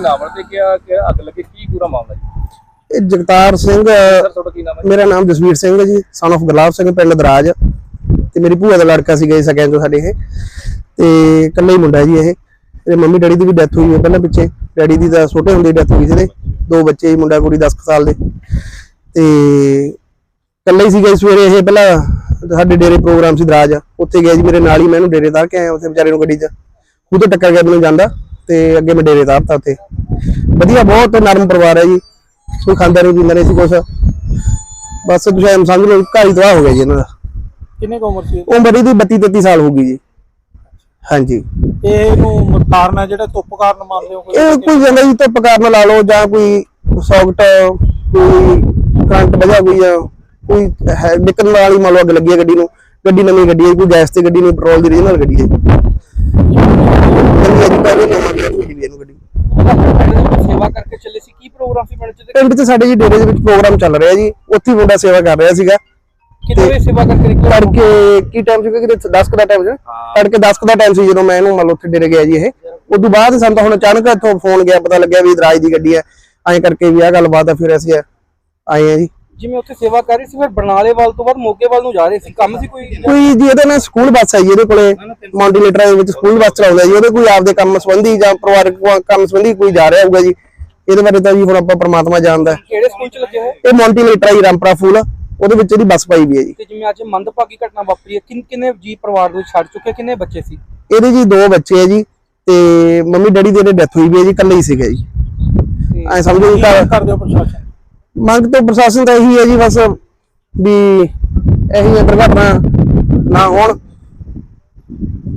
ਨਾਮ ਹੈ ਤੇ ਕਿਹਾ ਕਿ ਅੱਗ ਲੱਗੀ ਕੀ ਪੂਰਾ ਮਾਮਲਾ ਜੀ? ਇਹ ਜਗਤਾਰ ਸਿੰਘ ਸਰ ਤੁਹਾਡਾ ਕੀ ਨਾਮ ਹੈ ਮੇਰਾ ਨਾਮ ਜਸਵੀਰ ਸਿੰਘ ਹੈ ਜੀ ਸਨ of ਗੁਲਾਬ ਸਿੰਘ ਪਿੰਡ ਦਰਾਜ। ਤੇ ਮੇਰੀ ਭੂਆ ਦਾ ਲੜਕਾ ਸੀਗਾ ਜੀ ਸਕਿਆਂ ਚੋਂ ਸਾਡੇ ਇਹ। ਤੇ ਇਕੱਲਾ ਹੀ ਮੁੰਡਾ ਜੀ ਇਹ। ਇਹਦੇ ਮੰਮੀ ਡੈਡੀ ਦੀ ਵੀ ਡੈਥ ਹੋਈ ਹੈ ਪਹਿਲਾਂ ਪਿੱਛੇ। ਡੈਡੀ ਦੀ ਤਾਂ ਛੋਟੇ ਹੁੰਦੇ ਡੈਥ ਹੋਈ ਸੀ ਇਹਦੇ। ਦੋ ਬੱਚੇ ਜੀ ਮੁੰਡਾ ਕੁੜੀ 10 ਕੁ ਸਾਲ ਦੇ। ਤੇ ਇਕੱਲਾ ਹੀ ਸੀਗਾ ਜੀ ਸਵੇਰੇ ਇਹ ਪਹਿਲਾਂ ਸਾਡੇ ਡੇਰੇ ਪ੍ਰੋਗਰਾਮ ਸੀ ਦਰਾਜ। ਉੱਥੇ ਗਿਆ ਜੀ ਮੇਰੇ ਨਾਲ ਹੀ ਮੈਂ ਇਹਨੂੰ ਡੇਰੇ ਤਾਰ ਕੇ ਆਇਆ ਉੱਥੇ ਵਿਚਾਰੇ ਨੂੰ ਗੱਡੀ 'ਚ। ਖੁਦ ਟੱਕਰ ਗਿਆ ਮੈਨੂੰ ਜਾਂਦਾ। ਤੇ ਅੱਗੇ ਮੈਂ ਡੇਰੇ ਤਾਰਤਾ ਉੱਥੇ ਵਧੀਆ ਬਹੁਤ ਨਰਮ ਪਰਿਵਾਰ ਹੈ ਜੀ। ਕੋਈ ਖਾਂਦਾ ਨਹੀਂ ਪੀਂਦਾ ਨਹੀਂ ਸੀ ਕੁਛ। ਬਸ ਤੁਸੀਂ ਐਂ ਸਮਝ ਲਓ ਘਾਈ ਤਬਾਹ ਹੋ ਗਿਆ ਜੀ ਇਹਨਾਂ ਦਾ। ਕਿੰਨੇ ਕੁ ਉਮਰ ਸੀ? ਉਮਰ ਇਹਦੀ 32 33 ਸਾਲ ਹੋ ਗਈ ਜੀ। ਹਾਂਜੀ। ਇਹ ਨੂੰ ਕਾਰਨ ਹੈ ਜਿਹੜਾ ਧੁੱਪ ਕਾਰਨ ਮੰਨਦੇ ਹੋ ਇਹ ਕੋਈ ਜਾਂਦਾ ਜੀ ਧੁੱਪ ਕਾਰਨ ਲਾ ਲਓ ਜਾਂ ਕੋਈ ਸੌਕਟ ਕੋਈ ਕਰੰਟ ਵਜ੍ਹਾ ਕੋਈ ਜਾਂ ਕੋਈ ਹੈ ਨਿਕਲਣ ਵਾਲੀ ਮੰਨ ਲਓ ਅੱਗ ਲੱਗੀ ਹੈ ਗੱਡੀ ਨੂੰ। ਗੱਡੀ ਨਵੀਂ ਗੱਡੀ ਹੈ ਕੋਈ ਗੈਸ ਤੇ ਗੱਡੀ ਨਹੀਂ ਪੈਟਰੋਲ ਦੀ ਰੀਜਨਲ ਗੱਡੀ ਹੈ ਸੇਵਾ ਕਰਕੇ ਚੱਲੇ ਸੀ ਕੀ ਪ੍ਰੋਗਰਾਮ ਸੀ ਪਿੰਡ ਚ ਤੇ ਪਿੰਡ 'ਚ ਸਾਡੇ ਜੀ ਡੇਰੇ ਦੇ ਵਿੱਚ ਪ੍ਰੋਗਰਾਮ ਚੱਲ ਰਿਹਾ ਜੀ ਉੱਥੇ ਹੀ ਮੁੰਡਾ ਸੇਵਾ ਕਰ ਰਿਹਾ ਸੀਗਾ। ਕਿੰਨੇ ਵਜੇ ਸੇਵਾ ਕਰਕੇ ਨਿਕਲੇ ਤੜਕੇ ਕੀ ਟਾਈਮ ਸੀ ਕਿਤੇ? 10 ਕੁ ਦਾ ਟਾਈਮ ਸੀ ਤੜਕੇ 10 ਕੁ ਦਾ ਟਾਈਮ ਸੀ ਜਦੋਂ ਮੈਂ ਇਹਨੂੰ ਮੰਨ ਲਓ ਉੱਥੇ ਡੇਰੇ ਗਿਆ ਜੀ ਇਹ। ਉਸ ਤੋਂ ਬਾਅਦ ਸਾਨੂੰ ਤਾਂ ਹੁਣ ਅਚਾਨਕ ਇੱਥੋਂ ਫੋਨ ਗਿਆ ਪਤਾ ਲੱਗਿਆ ਵੀ ਦਰਾਜ ਦੀ ਗੱਡੀ ਹੈ ਐਂ ਕਰਕੇ ਵੀ ਆਹ ਗੱਲਬਾਤ ਆ ਫਿਰ ਅਸੀਂ ਆਏ ਆ ਜੀ। ਜਿਵੇਂ ਉੱਥੇ ਸੇਵਾ ਕਰ ਰਹੀ ਸੀ ਫਿਰ ਬਰਨਾਲੇ ਵੱਲ ਤੋਂ ਬਾਅਦ ਮੋਗੇ ਵੱਲ ਨੂੰ ਜਾ ਰਹੇ ਸੀ। ਕੰਮ ਸੀ ਕੋਈ? ਕੋਈ ਜੀ ਇਹਦੇ ਨਾਲ ਸਕੂਲ ਬੱਸ ਜੀ ਇਹਦੇ ਕੋਲੇ। ਮੌਂਟੀਲੇਟਰ ਦੇ ਵਿੱਚ ਸਕੂਲ ਬੱਸ ਚਲਾਉਂਦਾ ਜੀ ਉਹਦੇ ਕੋਈ ਆਪਦੇ ਕੰਮ ਸੰਬੰਧੀ ਜਾਂ ਪਰਿਵਾਰਕ ਕੰਮ ਸੰਬੰਧੀ ਕੋਈ ਜਾ ਰਿਹਾ ਹੋਊਗਾ ਜੀ। ਇਹਦੇ ਬਾਰੇ ਤਾਂ ਜੀ ਹੁਣ ਆਪਾਂ ਪ੍ਰਮਾਤਮਾ ਜਾਣਦਾ। ਕਿਹੜੇ ਸਕੂਲ ਚ ਲੱਗੇ ਹੋਏ? ਇਹ ਮੌਂਟੀਲੇਟਰ ਹੈ ਜੀ ਰਾਮਪੁਰਾ ਫੂਲ। ਉਹਦੇ ਵਿੱਚ ਇਹਦੀ ਬੱਸ ਪਾਈ ਵੀ ਹੈ ਜੀ। ਤੇ ਜਿਵੇਂ ਅੱਜ ਮੰਦਭਾਗੀ ਘਟਨਾ ਵਾਪਰੀ ਹੈ ਕਿੰਨ ਕਿੰਨੇ ਜੀ ਪਰਿਵਾਰ ਦੇ ਵਿੱਚ ਛੱਡ ਚੁੱਕੇ ਕਿੰਨੇ ਬੱਚੇ ਸੀ? ਇਹਦੇ ਜੀ ਦੋ ਬੱਚੇ ਹੈ ਜੀ ਤੇ ਮੰਮੀ ਡੈਡੀ ਦੇ ਡੈਥ ਹੋਈ ਵੀ ਹੈ ਜੀ ਇਕੱਲੇ ਹੀ ਸੀਗੇ ਜੀ। ਐ ਸਮਝੋ ਜੀ ਕਰਦੇ ਹੋ ਪ੍ਰਸ਼ਾਸਨ? ਮੰਗ ਤੋਂ ਪ੍ਰਸ਼ਾਸਨ ਤਾਂ ਇਹੀ ਹੈ ਜੀ ਬਸ ਵੀ ਇਹੀ ਹੈ ਦੁਰਘਟਨਾ ਨਾ ਹੋਣ।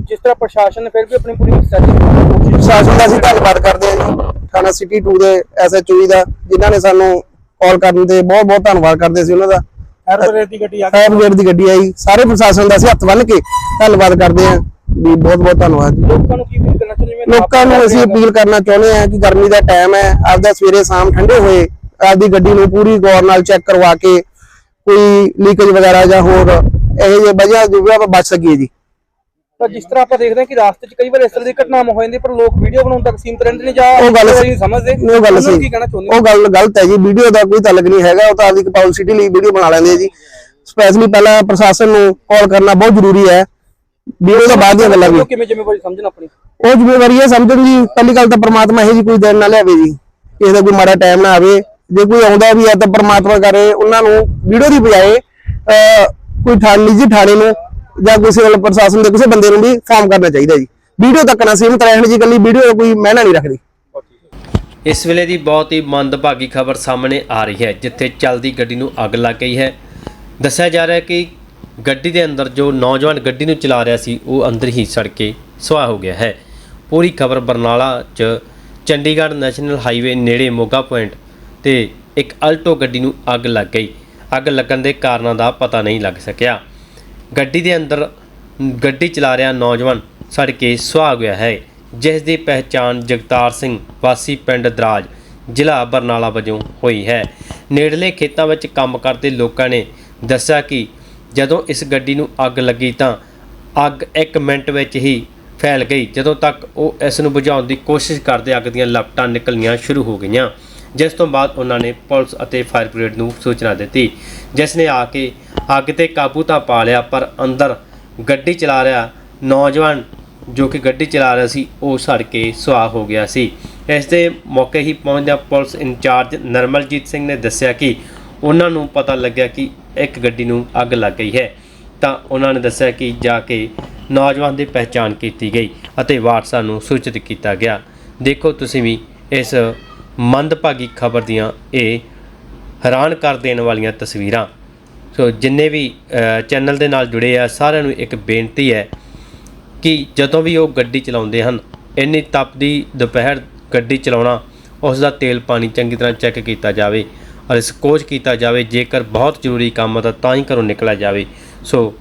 ਜਿਸ ਤਰ੍ਹਾਂ ਪ੍ਰਸ਼ਾਸਨ ਨੇ ਫਿਰ ਵੀ ਆਪਣੀ ਪੂਰੀ ਕੋਸ਼ਿਸ਼ ਪ੍ਰਸ਼ਾਸਨ ਦਾ ਅਸੀਂ ਧੰਨਵਾਦ ਕਰਦੇ ਹਾਂ ਜੀ। ਥਾਣਾ ਸਿਟੀ 2 ਦੇ ਐਸਐਚਓ ਦਾ ਜਿਨ੍ਹਾਂ ਨੇ ਸਾਨੂੰ ਕਾਲ ਕਰਨ ਤੇ ਬਹੁਤ ਬਹੁਤ ਧੰਨਵਾਦ ਕਰਦੇ ਸੀ ਉਹਨਾਂ ਦਾ। ਐਰਬਰੇਟ ਦੀ ਗੱਡੀ ਆ ਦੀ ਗੱਡੀ ਆਈ। ਸਾਰੇ ਪ੍ਰਸ਼ਾਸਨ ਦਾ ਅਸੀਂ ਹੱਥ ਬੰਨ੍ਹ ਕੇ ਧੰਨਵਾਦ ਕਰਦੇ ਹਾਂ। ਵੀ ਬਹੁਤ ਬਹੁਤ ਧੰਨਵਾਦ ਲੋਕਾਂ ਨੂੰ ਕੀ ਅਪੀਲ ਕਰਨਾ ਚਾਹੁੰਦੇ ਲੋਕਾਂ ਨੂੰ ਅਸੀਂ ਅਪੀਲ ਕਰਨਾ ਚਾਹੁੰਦੇ ਹਾਂ ਕਿ ਗਰਮੀ ਦਾ ਟਾਈਮ ਹੈ। ਆਪਦਾ ਸਵੇਰੇ ਸ਼ਾਮ ਠੰਡੇ ਹੋਏ ਆਪਦੀ ਗੱਡੀ ਨੂੰ ਪੂਰੀ ਗੌਰ ਨਾਲ ਚੈੱਕ ਕਰਵਾ ਕੇ ਕੋਈ ਲੀਕੇਜ ਵਗੈਰਾ ਜਾਂ ਹੋਰ ਇਹੋ ਜਿਹੇ ਵਜ੍ਹਾ ਜੋ ਆਪਾਂ ਬਚ ਸਕੀਏ ਜੀ। ਤਾਂ ਜਿਸ ਤਰ੍ਹਾਂ ਆਪਾਂ ਦੇਖਦੇ ਹਾਂ ਕਿ ਰਾਸਤੇ 'ਚ ਕਈ ਵਾਰ ਇਸ ਤਰ੍ਹਾਂ ਦੀ ਘਟਨਾਵਾਂ ਹੋ ਜਾਂਦੀ ਪਰ ਲੋਕ ਵੀਡੀਓ ਬਣਾਉਣ ਤੱਕ ਸੀਮਤ ਰਹਿੰਦੇ ਨੇ ਜਾਂ ਉਹ ਗੱਲ ਨਹੀਂ ਸਮਝਦੇ ਉਹ ਗੱਲ ਕੀ ਕਹਿਣਾ ਚਾਹੁੰਦੇ ਉਹ ਗੱਲ ਗਲਤ ਹੈ ਜੀ ਵੀਡੀਓ ਦਾ ਕੋਈ ਤਾਲੁਕ ਨਹੀਂ ਹੈਗਾ ਉਹ ਤਾਂ ਆਪਦੀ ਪਬਲਿਸਿਟੀ ਲਈ ਵੀਡੀਓ ਬਣਾ ਲੈਂਦੇ ਆ ਜੀ। ਸਪੈਸ਼ਲੀ ਪਹਿਲਾਂ ਪ੍ਰਸ਼ਾਸਨ ਨੂੰ ਕਾਲ ਕਰਨਾ ਬਹੁਤ ਜ਼ਰੂਰੀ ਹੈ। ਵੀਡੀਓ ਦਾ ਬਾਅਦ ਦੀਆਂ ਗੱਲਾਂ ਵੀ। ਕਿਵੇਂ ਜ਼ਿੰਮੇਵਾਰੀ ਸਮਝਣ ਆਪਣੀ? ਉਹ ਜ਼ਿੰਮੇਵਾਰੀ ਹੈ ਸਮਝਣ ਦੀ। ਪਹਿਲੀ ਗੱਲ ਤਾਂ ਪ੍ਰਮਾਤਮਾ ਇਹ ਜੀ ਕੋਈ ਦਿਨ ਨਾ ਲਿਆਵੇ ਜੀ। ਕਿਸੇ ਦਾ ਕੋਈ ਮਾੜਾ ਟਾਈਮ ਨਾ ਆਵੇ। ਜੇ ਕੋਈ ਆਉਂਦਾ ਵੀ ਹੈ ਤਾਂ ਪ੍ਰਮਾਤਮਾ ਕਰੇ, ਉਹਨਾਂ ਨੂੰ ਵੀਡੀਓ ਦੀ ਬਜਾਏ ਕੋਈ ਥਾਣੇ ਨਿੱਜੀ ਥਾਣੇ ਨੂੰ ਜਾਂ ਕਿਸੇ ਵੱਲ ਪ੍ਰਸ਼ਾਸਨ ਦੇ ਕਿਸੇ ਬੰਦੇ ਨੂੰ ਵੀ ਫਾਰਮ ਕਰਨਾ ਚਾਹੀਦਾ ਜੀ। ਵੀਡੀਓ ਤੱਕ ਨਾ ਸੀਮਤ ਰਹਿਣ ਜੀ ਇਕੱਲੀ ਵੀਡੀਓ ਕੋਈ ਮਹਿਨਾ ਨਹੀਂ ਰੱਖਦੀ। ਇਸ ਵੇਲੇ ਦੀ ਬਹੁਤ ਹੀ ਮੰਦਭਾਗੀ ਖਬਰ ਸਾਹਮਣੇ ਆ ਰਹੀ ਹੈ, ਜਿੱਥੇ ਚੱਲਦੀ ਗੱਡੀ ਨੂੰ ਅੱਗ ਲੱਗ ਗਈ ਹੈ। ਦੱਸਿਆ ਜਾ ਰਿਹਾ ਹੈ ਕਿ ਗੱਡੀ ਦੇ ਅੰਦਰ ਜੋ ਨੌਜਵਾਨ ਗੱਡੀ ਨੂੰ ਚਲਾ ਰਿਹਾ ਸੀ, ਉਹ ਅੰਦਰ ਹੀ ਸੜ ਕੇ ਸੁਆਹ ਹੋ ਗਿਆ ਹੈ। ਪੂਰੀ ਖਬਰ ਬਰਨਾਲਾ 'ਚ ਚੰਡੀਗੜ੍ਹ ਨੈਸ਼ਨਲ ਹਾਈਵੇ ਨੇੜੇ ਮੋਗਾ ਪੁਆਇੰਟ ਤੇ ਇੱਕ ਅਲਟੋ ਗੱਡੀ ਨੂੰ ਅੱਗ ਲੱਗ ਗਈ। ਅੱਗ ਲੱਗਣ ਦੇ ਕਾਰਨਾਂ ਦਾ ਪਤਾ ਨਹੀਂ ਲੱਗ ਸਕਿਆ। ਗੱਡੀ ਦੇ ਅੰਦਰ, ਗੱਡੀ ਚਲਾ ਰਿਹਾ ਨੌਜਵਾਨ ਸੜ ਕੇ ਸੁਆਹ ਗਿਆ ਹੈ। ਜਿਸ ਦੀ ਪਹਿਚਾਣ ਜਗਤਾਰ ਸਿੰਘ, ਵਾਸੀ ਪਿੰਡ ਦਰਾਜ, ਜ਼ਿਲ੍ਹਾ ਬਰਨਾਲਾ ਵਜੋਂ ਹੋਈ ਹੈ। ਨੇੜਲੇ ਖੇਤਾਂ ਵਿੱਚ ਕੰਮ ਕਰਦੇ ਲੋਕਾਂ ਨੇ ਦੱਸਿਆ ਕਿ ਜਦੋਂ ਇਸ ਗੱਡੀ ਨੂੰ ਅੱਗ ਲੱਗੀ ਤਾਂ ਅੱਗ 1 ਮਿੰਟ ਵਿੱਚ ਹੀ ਫੈਲ ਗਈ। ਜਦੋਂ ਤੱਕ ਉਹ ਇਸ ਨੂੰ ਬੁਝਾਉਣ ਦੀ ਕੋਸ਼ਿਸ਼ ਕਰਦੇ ਅੱਗ ਦੀਆਂ ਲਪਟਾਂ ਨਿਕਲਣੀਆਂ ਸ਼ੁਰੂ ਹੋ ਗਈਆਂ। ਜਿਸ ਤੋਂ ਬਾਅਦ ਉਹਨਾਂ ਨੇ ਪੁਲਿਸ ਅਤੇ ਫਾਇਰ ਬ੍ਰਿਗੇਡ ਨੂੰ ਸੂਚਨਾ ਦਿੱਤੀ, ਜਿਸ ਨੇ ਆ ਕੇ ਅੱਗ ਤੇ ਕਾਬੂ ਤਾਂ ਪਾ ਲਿਆ, ਪਰ ਅੰਦਰ ਗੱਡੀ ਚਲਾ ਰਿਹਾ ਨੌਜਵਾਨ ਜੋ ਕਿ ਗੱਡੀ ਚਲਾ ਰਿਹਾ ਸੀ, ਉਹ ਸੜ ਕੇ ਸੁਆਹ ਹੋ ਗਿਆ ਸੀ। ਇਸ ਦੇ ਮੌਕੇ ਹੀ ਪਹੁੰਚਦਿਆਂ ਪੁਲਿਸ ਇੰਚਾਰਜ ਨਰਮਲਜੀਤ ਸਿੰਘ ਨੇ ਦੱਸਿਆ ਕਿ ਉਹਨਾਂ ਨੂੰ ਪਤਾ ਲੱਗਿਆ ਕਿ ਇੱਕ ਗੱਡੀ ਨੂੰ ਅੱਗ ਲੱਗ ਗਈ ਹੈ। ਤਾਂ ਉਹਨਾਂ ਨੇ ਦੱਸਿਆ ਕਿ ਜਾ ਕੇ ਨੌਜਵਾਨ ਦੀ ਪਹਿਚਾਣ ਕੀਤੀ ਗਈ ਅਤੇ ਵਾਰਸਾਂ ਨੂੰ ਸੂਚਿਤ ਕੀਤਾ ਗਿਆ। ਦੇਖੋ ਤੁਸੀਂ ਵੀ ਇਸ ਮੰਦਭਾਗੀ ਖਬਰ ਦੀਆਂ ਇਹ ਹੈਰਾਨ ਕਰ ਦੇਣ ਵਾਲੀਆਂ ਤਸਵੀਰਾਂ। ਸੋ ਜਿੰਨੇ ਵੀ ਚੈਨਲ ਦੇ ਨਾਲ ਜੁੜੇ ਆ, ਸਾਰਿਆਂ ਨੂੰ ਇੱਕ ਬੇਨਤੀ ਹੈ ਕਿ ਜਦੋਂ ਵੀ ਉਹ ਗੱਡੀ ਚਲਾਉਂਦੇ ਹਨ, ਇੰਨੀ ਤਪਦੀ ਦੁਪਹਿਰ ਗੱਡੀ ਚਲਾਉਣਾ ਉਸ ਦਾ ਤੇਲ ਪਾਣੀ ਚੰਗੀ ਤਰ੍ਹਾਂ ਚੈੱਕ ਕੀਤਾ ਜਾਵੇ ਔਰ ਸਕੋਚ ਕੀਤਾ ਜਾਵੇ, ਜੇਕਰ ਬਹੁਤ ਜ਼ਰੂਰੀ ਕੰਮ ਹੈ ਤਾਂ ਤਾਂ ਹੀ ਘਰੋਂ ਨਿਕਲਿਆ ਜਾਵੇ। ਸੋ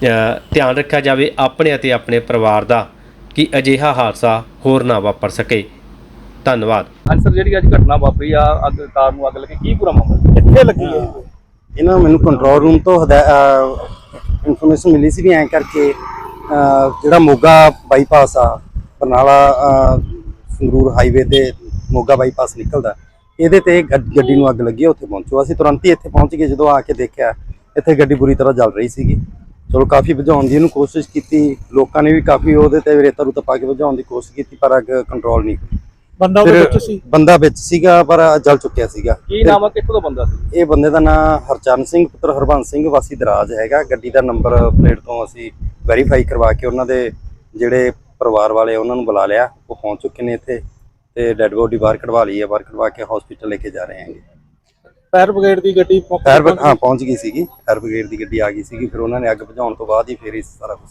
ਧਿਆਨ ਰੱਖਿਆ ਜਾਵੇ ਆਪਣੇ ਅਤੇ ਆਪਣੇ ਪਰਿਵਾਰ ਦਾ ਕਿ ਅਜਿਹਾ ਹਾਦਸਾ ਹੋਰ ਨਾ ਵਾਪਰ ਸਕੇ। ਧੰਨਵਾਦ। ਹਾਂਜੀ ਸਰ ਜਿਹੜੀ ਅੱਜ ਘਟਨਾ ਵਾਪਰੀ ਆ ਅੱਗ ਕਾਰ ਨੂੰ ਅੱਗ ਲੱਗੀ ਕੀ ਪੂਰਾ ਮਾਮਲਾ ਕਿੱਥੇ ਲੱਗੀ ਹੈ। ਇਹਨਾਂ ਮੈਨੂੰ ਕੰਟਰੋਲ ਰੂਮ ਤੋਂ ਇਨਫੋਰਮੇਸ਼ਨ ਮਿਲੀ ਸੀ ਵੀ ਐਂ ਕਰਕੇ ਜਿਹੜਾ ਮੋਗਾ ਬਾਈਪਾਸ ਆ ਬਰਨਾਲਾ ਸੰਗਰੂਰ ਹਾਈਵੇ ਤੇ ਮੋਗਾ ਬਾਈਪਾਸ ਨਿਕਲਦਾ ਇਹਦੇ ਤੇ ਗੱਡ- ਗੱਡੀ ਨੂੰ ਅੱਗ ਲੱਗੀ ਹੈ, ਉੱਥੇ ਪਹੁੰਚੋ। ਅਸੀਂ ਤੁਰੰਤ ਹੀ ਇੱਥੇ ਪਹੁੰਚ ਗਏ ਜਦੋਂ ਆ ਕੇ ਦੇਖਿਆ ਇੱਥੇ ਗੱਡੀ ਬੁਰੀ ਤਰ੍ਹਾਂ ਜਲ ਰਹੀ ਸੀਗੀ। ਚਲੋ ਕਾਫੀ ਬੁਝਾਉਣ ਦੀ ਇਹਨੂੰ ਕੋਸ਼ਿਸ਼ ਕੀਤੀ ਲੋਕਾਂ ਨੇ ਵੀ ਕਾਫੀ ਉਹਦੇ ਤੇ ਰੇਤਾ ਰੂਤਾ ਪਾ ਕੇ ਬੁਝਾਉਣ ਦੀ ਕੋਸ਼ਿਸ਼ ਕੀਤੀ ਪਰ ਅੱਗ ਕੰਟਰੋਲ ਨਹੀਂ ਬੰਦਾ ਵਿੱਚ ਸੀਗਾ ਪਰ ਜਲ ਚੁੱਕਿਆ ਸੀਗਾ। ਕੀ ਨਾਮ ਆ? ਕਿੱਥੋਂ ਦਾ ਬੰਦਾ ਸੀ? ਇਹ ਬੰਦੇ ਦਾ ਨਾਮ ਹਰਚਰਨ ਸਿੰਘ ਪੁੱਤਰ ਹਰਬੰਸ ਸਿੰਘ ਵਾਸੀ ਦਰਾਜ ਹੈਗਾ। ਗੱਡੀ ਦਾ ਨੰਬਰ ਪਲੇਟ ਤੋਂ ਅਸੀਂ ਵੈਰੀਫਾਈ ਕਰਵਾ ਕੇ ਉਹਨਾਂ ਦੇ ਜਿਹੜੇ ਪਰਿਵਾਰ ਵਾਲੇ ਉਹਨਾਂ ਨੂੰ ਬੁਲਾ ਲਿਆ। ਉਹ ਪਹੁੰਚ ਚੁੱਕੇ ਨੇ ਇੱਥੇ ਤੇ ਡੈੱਡ ਬੋਡੀ ਬਾਹਰ ਕਢਵਾ ਲਈ ਹੈ ਬਾਹਰ ਕਢਵਾ ਕੇ ਹਸਪੀਟਲ ਲੈ ਕੇ ਜਾ ਰਹੇ ਹੈਗੇ। ਫਾਇਰ ਬ੍ਰਿਗੇਡ ਦੀ ਗੱਡੀ ਫਾਇਰ ਹਾਂ ਪਹੁੰਚ ਗਈ ਸੀਗੀ। ਫਾਇਰ ਬ੍ਰਿਗੇਡ ਦੀ ਗੱਡੀ ਆ ਗਈ ਸੀਗੀ ਫਿਰ ਉਹਨਾਂ ਨੇ ਅੱਗ ਬੁਝਾਉਣ ਤੋਂ ਬਾਅਦ ਹੀ ਫਿਰ ਇਹ ਸਾਰਾ ਕੁਝ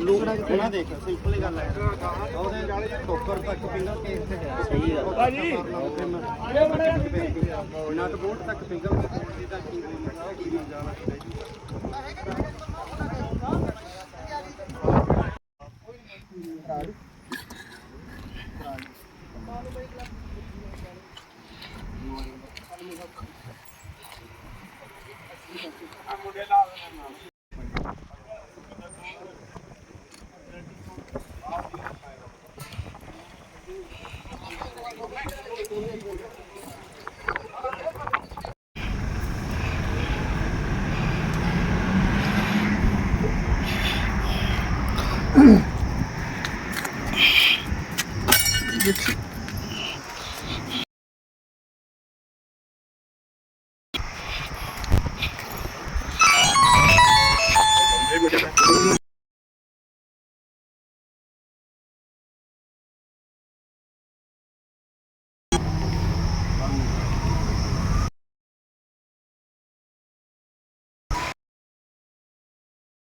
ਲੋਕ ਉਹਨਾਂ ਦੇਖ ਸਿੰਪਲ ਹੀ ਗੱਲ ਹੈ ਉਹਦੇ ਟੋਕਰ ਤੱਕ ਫਿੰਗਰ ਕੇਸ ਤੇ ਗਿਆ ਸਹੀ ਗੱਲ ਭਾਜੀ ਨਟ ਬੋਲਟ ਤੱਕ ਫਿੰਗਰ ਕੇਸ ਦੀ ਤਾਂ ਕੀ ਬੋਲਣਾ ਕੀ ਨਹੀਂ ਜਾਣਾ ਮੁੰਡੇ ਲਾ ਦੇਣਾ your